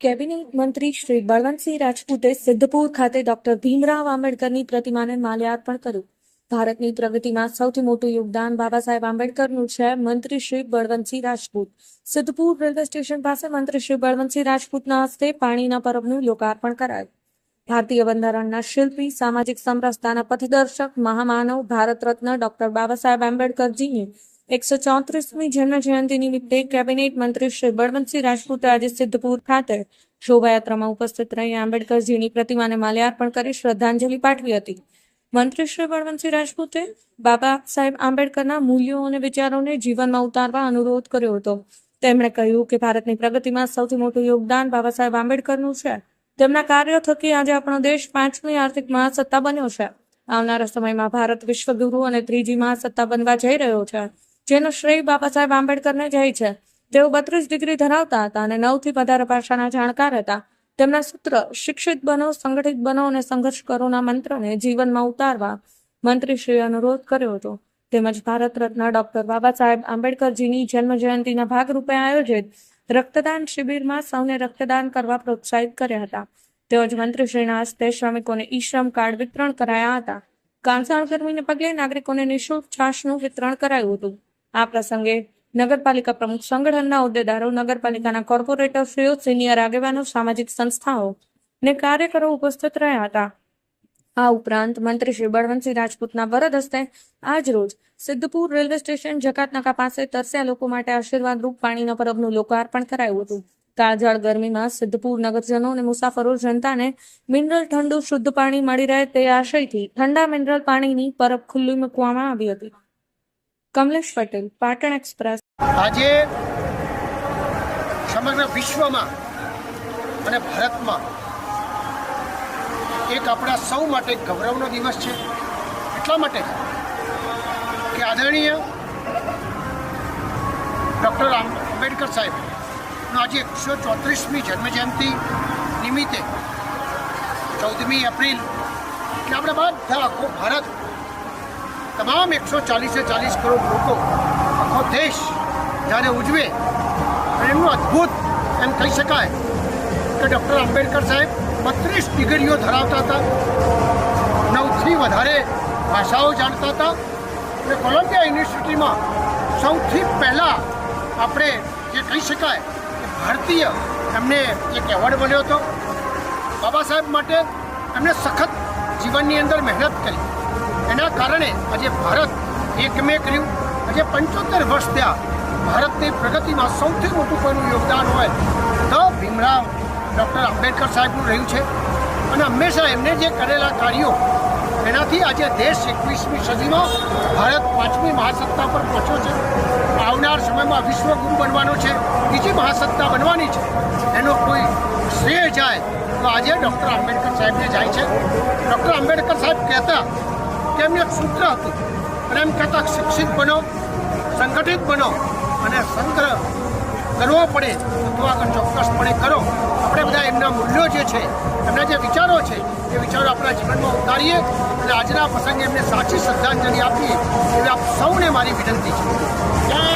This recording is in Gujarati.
કેબિનેટ મંત્રી શ્રી બળવંતસિંહ રાજપૂતે સિદ્ધપુર ખાતે ડોક્ટર ભીમરાવ આંબેડકરની પ્રતિમાને માલ્યાર્પણ કર્યું. ભારતની પ્રગતિમાં સૌથી મોટું યોગદાન બાબા સાહેબ આંબેડકરનું છે મંત્રી શ્રી બળવંતસિંહ રાજપૂત. સિદ્ધપુર રેલવે સ્ટેશન પાસે મંત્રી શ્રી બળવંતસિંહ રાજપૂતના હસ્તે પાણીના પરબનું લોકાર્પણ કરાયું. ભારતીય બંધારણના શિલ્પી, સામાજિક સમરસતાના પથદર્શક, મહામાનવ, ભારત રત્ન ડોક્ટર બાબા સાહેબ આંબેડકરજીની એકસો ચોત્રીસમી જન્મ જયંતિ નિમિત્તે કેબિનેટ મંત્રી શ્રી બળવંતસિંહ રાજપૂતે આજે સિદ્ધપુર ખાતે શોભાયાત્રામાં ઉપસ્થિત રહી આંબેડકરજીની પ્રતિમાને માલ્યાર્પણ કરી શ્રદ્ધાંજલિ પાઠવી હતી. મંત્રી શ્રી બળવંતસિંહ રાજપૂતે બાબા સાહેબ આંબેડકરના મૂલ્યો અને વિચારોને જીવનમાં ઉતારવા અનુરોધ કર્યો હતો. તેમણે કહ્યું કે ભારતની પ્રગતિમાં સૌથી મોટું યોગદાન બાબા સાહેબ આંબેડકરનું છે. તેમના કાર્યો થકી આજે આપણો દેશ પાંચમી આર્થિક મહાસત્તા બન્યો છે. આવનારા સમયમાં ભારત વિશ્વગુરુ અને ત્રીજી મહાસત્તા બનવા જઈ રહ્યો છે. જેનો શ્રેય બાબા સાહેબ આંબેડકરને જાય છે. તેઓ બત્રીસ ડિગ્રી ધરાવતા હતા અને નવથી વધારે ભાષાના જાણકાર હતા. તેમના સૂત્ર શિક્ષિત બનો, સંગઠિત બનો અને સંઘર્ષ કરોના મંત્રને જીવનમાં ઉતારવા મંત્રીશ્રીએ અનુરોધ કર્યો હતો. તેમજ ભારત રત્ન ડોક્ટર બાબા સાહેબ આંબેડકરજીની જન્મ જયંતિના ભાગરૂપે આયોજિત રક્તદાન શિબિરમાં સૌને રક્તદાન કરવા પ્રોત્સાહિત કર્યા હતા. તેમજ મંત્રીશ્રીના હસ્તે શ્રમિકોને ઈ શ્રમ કાર્ડ વિતરણ કરાયા હતા. કામસાણ ગરમીને પગલે નાગરિકોને નિઃશુલ્ક છાશનું વિતરણ કરાયું હતું. આ પ્રસંગે નગરપાલિકા પ્રમુખ સંગઠનના હોદ્દેદારો, નગરપાલિકાના કોર્પોરેટરશ્રીઓ સિનિયર આગેવાનો, સામાજિક સંસ્થાઓ ને કાર્યકરો ઉપસ્થિત રહ્યા હતા. આ ઉપરાંત મંત્રી શ્રી બળવંતસિંહ રાજપૂતના વરદ હસ્તે આજ રોજ સિદ્ધપુર રેલવે સ્ટેશન જકાતનાકા પાસે તરસ્યા લોકો માટે આશીર્વાદરૂપ પાણીના પરબનું લોકાર્પણ કરાયું હતું. કાળઝાળ ગરમીમાં સિદ્ધપુર નગરજનો અને મુસાફરો જનતાને મિનરલ ઠંડુ શુદ્ધ પાણી મળી રહે તે આશયથી ઠંડા મિનરલ પાણીની પરબ ખુલ્લી મૂકવામાં આવી હતી. કમલેશ પટેલ, પાટણ એક્સપ્રેસ. આજે સમગ્ર વિશ્વમાં અને ભારતમાં એક આપણા સૌ માટે ગૌરવનો દિવસ છે. એટલા માટે કે આદરણીય ડૉક્ટર આંબેડકર સાહેબનો આજે એકસો ચોત્રીસમી જન્મજયંતિ નિમિત્તે ચૌદમી એપ્રિલ, કે આપણે બધા આખો ભારત તમામ એકસો ચાલીસે ચાલીસ કરોડ લોકો આખો દેશ જ્યારે ઉજવે એમનું અદ્ભુત એમ કહી શકાય કે ડૉક્ટર આંબેડકર સાહેબ બત્રીસ ડિગ્રીઓ ધરાવતા હતા. નવથી વધારે ભાષાઓ જાણતા હતા. અને કોલંબિયા યુનિવર્સિટીમાં સૌથી પહેલાં આપણે જે કહી શકાય કે ભારતીય એમને એક એવોર્ડ મળ્યો હતો. બાબા સાહેબ માટે એમણે સખત જીવનની અંદર મહેનત કરી. એના કારણે આજે ભારત એકમેક રહ્યું. આજે પંચોતેર વર્ષ થયા ભારતની પ્રગતિમાં સૌથી મોટું કોઈનું યોગદાન હોય તો ભીમરાવ ડૉક્ટર આંબેડકર સાહેબનું રહ્યું છે. અને હંમેશા એમને જે કરેલા કાર્યો એનાથી આજે દેશ એકવીસમી સદીમાં ભારત પાંચમી મહાસત્તા પર પહોંચ્યો છે. આવનાર સમયમાં વિશ્વગુરુ બનવાનો છે. બીજી મહાસત્તા બનવાની છે. એનો કોઈ શ્રેય જાય તો આજે ડૉક્ટર આંબેડકર સાહેબને જાય છે. ડૉક્ટર આંબેડકર સાહેબ કહેતા કે એક સૂત્ર હતું? અને એમ શિક્ષિત બનો, સંગઠિત બનો અને સંગ્રહ કરવો પડે અથવા આગળ ચોક્કસપણે કરો. આપણે બધા એમના મૂલ્યો જે છે, એમના જે વિચારો છે, એ વિચારો આપણા જીવનમાં ઉતારીએ અને આજના પ્રસંગે એમને સાચી શ્રદ્ધાંજલિ આપીએ એવી આપ સૌને મારી વિનંતી છે.